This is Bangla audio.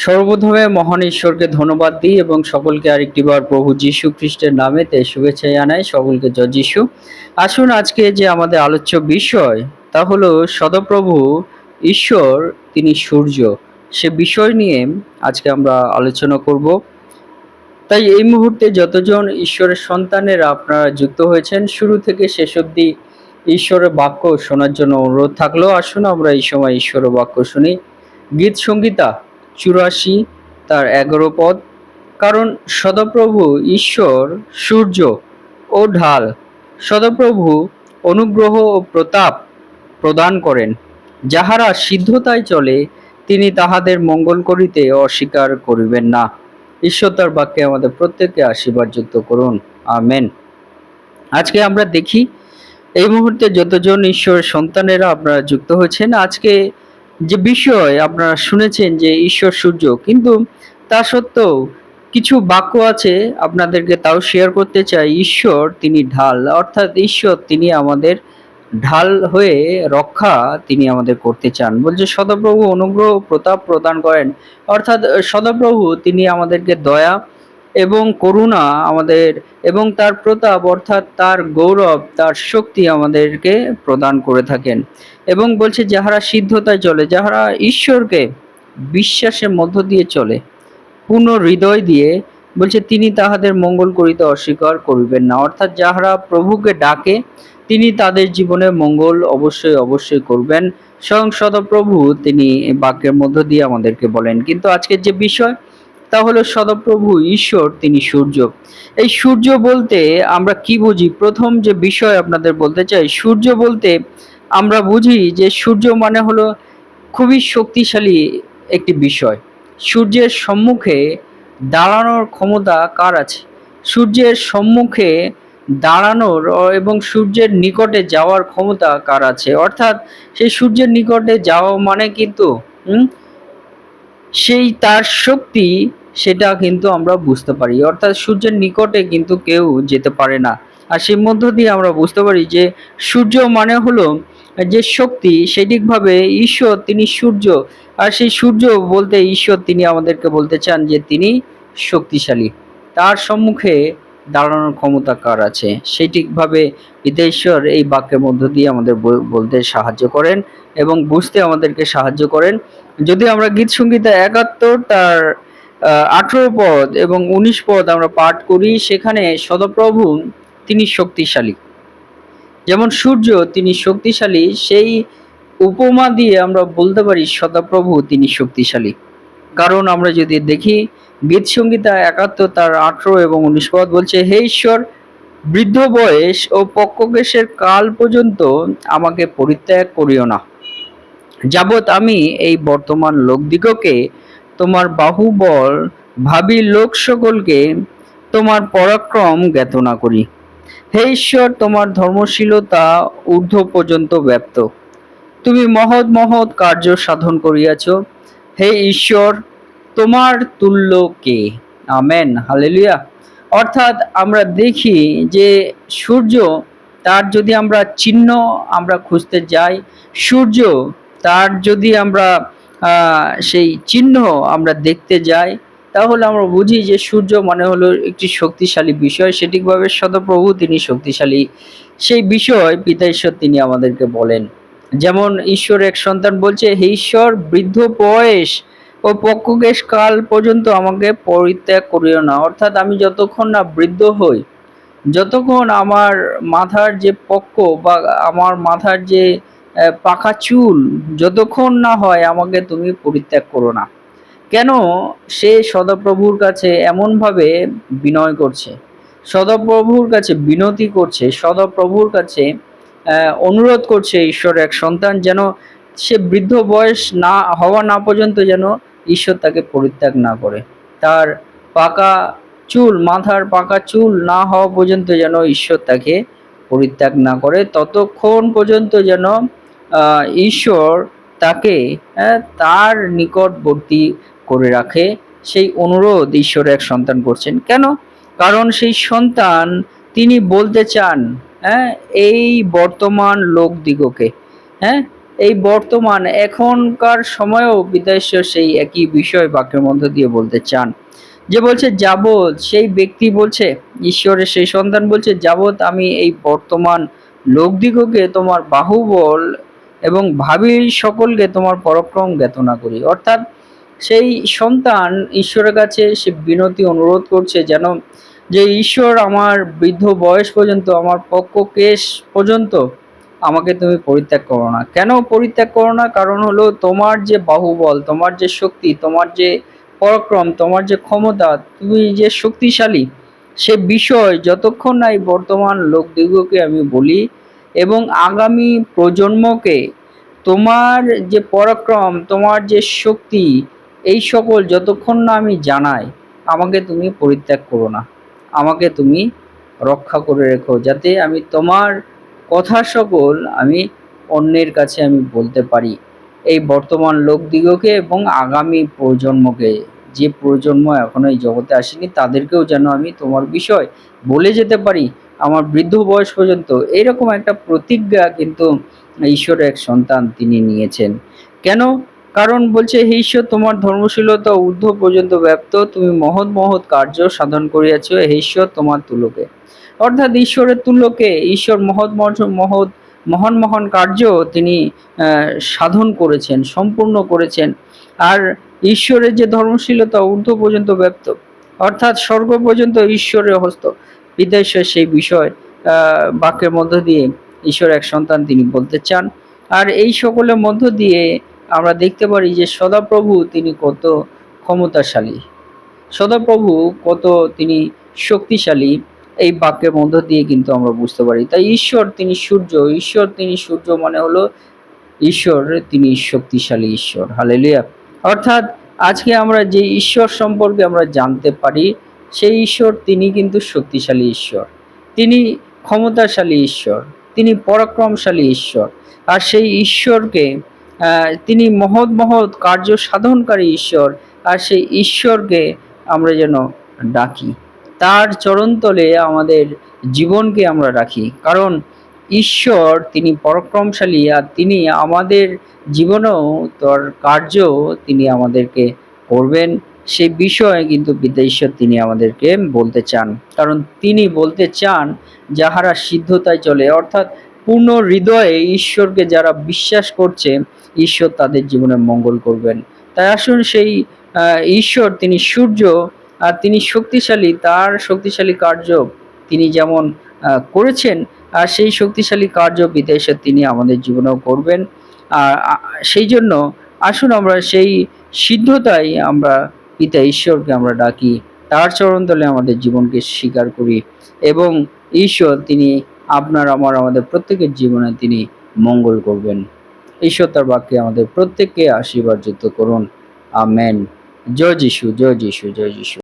সর্বপ্রথমে মহান ঈশ্বরকে ধন্যবাদ দিই এবং সকলকে আরেকটিবার প্রভু যীশু খ্রিস্টের নামে তে শুভেচ্ছা জানাই, সকলকে জয় যীশু। আসুন আজকে যে আমাদের আলোচ্য বিষয়, তা হলো সদপ্রভু ঈশ্বর, তিনি সূর্য। সে বিষয় নিয়ে আজকে আমরা আলোচনা করব। তাই এই মুহূর্তে যতজন ঈশ্বরের সন্তানেরা আপনারা যুক্ত হয়েছেন, শুরু থেকে শেষ অবধি ঈশ্বরের বাক্য শোনার জন্য অনুরোধ থাকল। আসুন আমরা এই সময় ঈশ্বরের বাক্য শুনি। গীত, সঙ্গীতা। চুরাশি তার এগারো পদ। কারণ সদপ্রভু ঈশ্বর, সূর্য ও ঢাল সদপ্রভু অনুগ্রহ ও প্রতাপ প্রদান করেন। যাহারা সিদ্ধতায় চলে, তিনি তাহাদের মঙ্গল করিতে অস্বীকার করিবেন না। ঈশ্বর তার বাক্যে আমাদের প্রত্যেককে আশীর্বাদ যুক্ত করুন। আমেন। আজকে আমরা দেখি, এই মুহূর্তে যতজন ঈশ্বরের সন্তানেরা আপনারা যুক্ত হয়েছেন, আজকে যে বিষয় আপনারা শুনেছেন যে ঈশ্বর সূর্য, কিন্তু তা সত্ত্বেও কিছু বাক্য আছে আপনাদেরকে তাও শেয়ার করতে চাই। ঈশ্বর তিনি ঢাল, অর্থাৎ ঈশ্বর তিনি আমাদের ঢাল হয়ে রক্ষা তিনি আমাদের করতে চান। বলছে, সদাপ্রভু অনুগ্রহ প্রতাপ প্রদান করেন। অর্থাৎ, সদাপ্রভু তিনি আমাদেরকে দয়া এবং করুণা আমাদের এবং তার প্রতাপ অর্থাৎ তার গৌরব, তার শক্তি আমাদেরকে প্রদান করে থাকেন। এবং বলছে, যাহারা সিদ্ধতায় চলে, যাহারা ঈশ্বরকে বিশ্বাসের মধ্য দিয়ে চলে পূর্ণ হৃদয় দিয়ে, বলছে, তিনি তাহাদের মঙ্গল করিতে অস্বীকার করিবেন না। অর্থাৎ যাহারা প্রভুকে ডাকে, তিনি তাদের জীবনে মঙ্গল অবশ্যই অবশ্যই করবেন। স্বয়ং সদপ্রভু তিনি বাক্যের মধ্য দিয়ে আমাদেরকে বলেন। কিন্তু আজকের যে বিষয় তা হলো সদপ্রভু, ঈশ্বর, তিনি সূর্য। এই সূর্য বলতে আমরা কি বুঝি? প্রথম যে বিষয় আপনাদের বলতে চাই, সূর্য বলতে আমরা বুঝি যে সূর্য মানে হলো খুবই শক্তিশালী একটি বিষয়। সূর্যের সম্মুখে দাঁড়ানোর ক্ষমতা কার আছে? সূর্যের সম্মুখে দাঁড়ানোর এবং সূর্যের নিকটে যাওয়ার ক্ষমতা কার আছে? অর্থাৎ সেই সূর্যের নিকটে যাওয়া মানে কিন্তু সেই তার শক্তি সেটা কিন্তু আমরা বুঝতে পারি। অর্থাৎ সূর্যের নিকটে কিন্তু কেউ যেতে পারে না। আর সেই মধ্য দিয়ে আমরা বুঝতে পারি যে, সূর্য মানে হলো যে শক্তি সেটিকভাবে ঈশ্বর তিনি সূর্য। আর সেই সূর্য বলতে ঈশ্বর তিনি আমাদেরকে বলতে চান যে, তিনি শক্তিশালী। তার সম্মুখে দাঁড়ানোর ক্ষমতা কার আছে? সেইটিকভাবে পিতেশ্বর এই বাক্যের মধ্য দিয়ে আমাদের বলতে সাহায্য করেন এবং বুঝতে আমাদেরকে সাহায্য করেন। যদি আমরা গীত সঙ্গীতা একাত্তর তার আঠেরো পদ এবং উনিশ পদ আমরা পাঠ করি। সেখানে সদপ্রভু তিনি শক্তিশালী। যেমন সূর্য তিনি শক্তিশালী, সেই উপমা দিয়ে আমরা বলতে পারি সদাপ্রভু তিনি শক্তিশালী। কারণ আমরা যদি দেখি গীত একাত্তর তার আঠেরো এবং উনিশ পদ বলছে, হে ঈশ্বর, বৃদ্ধ বয়স ও পক্ষকেশের কাল পর্যন্ত আমাকে পরিত্যাগ করিও না। যাবৎ আমি এই বর্তমান লোকদিগকে তোমার বাহুবল ভাবি লোক সকলকে তোমার পরাক্রম জ্ঞাত না করি। হে ঈশ্বর, তোমার ধর্মশীলতা ঊর্ধ্ব পর্যন্ত ব্যপ্ত। তুমি মহৎ মহৎ কার্য সাধন করিয়াছ। হে ঈশ্বর, তোমার তুল্য কে? Amen, hallelujah. অর্থাৎ আমরা দেখি যে সূর্য, তার যদি আমরা চিহ্ন আমরা খুঁজতে যাই, সূর্য, তার যদি আমরা সেই চিহ্ন আমরা দেখতে যাই, তাহলে আমরা বুঝি যে সূর্য মানে হলো একটি শক্তিশালী বিষয় সেটিকভাবে সদপ্রভু তিনি শক্তিশালী। সেই বিষয় পিতা ঈশ্বর তিনি আমাদেরকে বলেন। যেমন ঈশ্বর এক সন্তান বলছে, হে ঈশ্বর, বৃদ্ধ বয়স ও পক্ষকেশ কাল পর্যন্ত আমাকে পরিত্যাগ করিও না। অর্থাৎ আমি যতক্ষণ না বৃদ্ধ হই, যতক্ষণ আমার মাথার যে পক্ষ বা আমার মাথার যে পাকা চুল, যতক্ষণ না হয় আমাকে তুমি পরিত্যাগ করো না। কেন? সে সদাপ্রভুর কাছে এমনভাবে বিনয় করছে, সদাপ্রভুর কাছে বিনতি করছে, সদাপ্রভুর কাছে অনুরোধ করছে ঈশ্বর এক সন্তান যেন সে বৃদ্ধ বয়স না, হওয়া না পর্যন্ত যেন ঈশ্বর তাকে পরিত্যাগ না করে। তার পাকা চুল, মাথার পাকা চুল না হওয়া পর্যন্ত যেন ঈশ্বর তাকে পরিত্যাগ না করে, ততক্ষণ পর্যন্ত যেন ঈশ্বর তাকে তার নিকটবর্তী করে রাখে। সেই অনুরোধ ঈশ্বর এক সন্তান করছেন। কেন? কারণ সেই সন্তান তিনি বলতে চান হ্যাঁ এই বর্তমান লোক দিগকে হ্যাঁ এই বর্তমান এখনকার সময়েও পিতা ঈশ্বর সেই একই বিষয় বাক্যের মধ্য দিয়ে বলতে চান। যে বলছে, যাবৎ সেই ব্যক্তি বলছে, ঈশ্বরের সেই সন্তান বলছে, যাবৎ আমি এই বর্তমান লোকদিগকে তোমার বাহুবল এবং ভাবি সকলকে তোমার পরক্রম জ্ঞাত না করি। অর্থাৎ সেই সন্তান ঈশ্বরের কাছে সে বিনতি অনুরোধ করছে যেন যে, ঈশ্বর, আমার বৃদ্ধ বয়স পর্যন্ত, আমার পক্ষ কেশ পর্যন্ত আমাকে তুমি পরিত্যাগ করো না। কেন পরিত্যাগ করো না? কারণ হলো তোমার যে বাহুবল, তোমার যে শক্তি, তোমার যে পরাক্রম, তোমার যে ক্ষমতা, তুমি যে শক্তিশালী, সে বিষয় যতক্ষণ না এই বর্তমান লোকদিগকে আমি বলি এবং আগামী প্রজন্মকে তোমার যে পরাক্রম, তোমার যে শক্তি, এই সকল যতক্ষণ না আমি জানাই, আমাকে তুমি পরিত্যাগ করো না। আমাকে তুমি রক্ষা করে রেখো, যাতে আমি তোমার কথা সকল আমি অন্যের কাছে আমি বলতে পারি। এই বর্তমান লোকদিগকে এবং আগামী প্রজন্মকে। যে প্রজন্ম এখনও এই জগতে আসেনি, তাদেরকেও যেন আমি তোমার বিষয় বলে যেতে পারি আমার বৃদ্ধ বয়স পর্যন্ত। এইরকম একটা প্রতিজ্ঞা কিন্তু ঈশ্বরের এক সন্তান তিনি নিয়েছেন। কেন? কারণ বলছে, হে ঈশ্বর, তোমার ধর্মশীলতা ঊর্ধ্ব পর্যন্ত ব্যপ্ত, তুমি মহৎ মহৎ কার্য সাধন করিয়াছ, হে ঈশ্বর, তোমার তুলোকে। অর্থাৎ ঈশ্বরের তুল্যকে, ঈশ্বর মহৎ মহৎ মহৎ মহান মহান কার্য তিনি সাধন করেছেন, সম্পূর্ণ করেছেন। আর ঈশ্বরের যে ধর্মশীলতা ঊর্ধ্ব পর্যন্ত ব্যপ্ত অর্থাৎ স্বর্গ পর্যন্ত ঈশ্বরের হস্ত। বিদেশের সেই বিষয় বাক্যের মধ্য দিয়ে ঈশ্বর এক সন্তান তিনি বলতে চান। আর এই সকলের মধ্য দিয়ে আমরা দেখতে পারি যে সদাপ্রভু তিনি কত ক্ষমতাশালী। সদাপ্রভু কত তিনি শক্তিশালী, এই বাক্যের মধ্য দিয়ে কিন্তু আমরা বুঝতে পারি। তাই ঈশ্বর তিনি সূর্য, ঈশ্বর তিনি সূর্য মানে হলো ঈশ্বর, তিনি শক্তিশালী ঈশ্বর। হালেলুয়া অর্থাৎ আজকে আমরা যে ঈশ্বর সম্পর্কে আমরা জানতে পারি, সেই ঈশ্বর তিনি কিন্তু শক্তিশালী ঈশ্বর। তিনি ক্ষমতাশালী ঈশ্বর, তিনি পরাক্রমশালী ঈশ্বর। আর সেই ঈশ্বরকে তিনি মহৎ মহৎ কার্য সাধনকারী ঈশ্বর। আর সেই ঈশ্বরকে আমরা যেন ডাকি। তার চরণতলে আমাদের জীবনকে আমরা রাখি। কারণ ঈশ্বর, তিনি পরাক্রমশালী আর তিনি আমাদের জীবনেও তার কার্য তিনি আমাদেরকে করবেন। সেই বিষয়ে কিন্তু পিতা ঈশ্বর তিনি আমাদেরকে বলতে চান। কারণ তিনি বলতে চান, যাহারা সিদ্ধতায় চলে, অর্থাৎ পূর্ণ হৃদয়ে ঈশ্বরকে যারা বিশ্বাস করছে, ঈশ্বর তাদের জীবনে মঙ্গল করবেন। তাই আসুন সেই ঈশ্বর, তিনি সূর্য আর তিনি শক্তিশালী, তার শক্তিশালী কার্য তিনি যেমন করেছেন আর সেই শক্তিশালী কার্য বিদেশে তিনি আমাদের জীবনেও করবেন। আর সেই জন্য আসুন আমরা সেই সিদ্ধতাই আমরা পিতা ঈশ্বরকে আমরা ডাকি। তার চরণ চরণতলে আমাদের জীবনকে স্বীকার করি এবং ঈশ্বর তিনি আপনার, আমার, আমাদের প্রত্যেকের জীবনে তিনি মঙ্গল করবেন। ঈশ্বর তার বাক্যে আমাদের প্রত্যেককে আশীর্বাদ যুক্ত করুন। আমেন। জয় যিশু জয় যিশু জয় যিশু।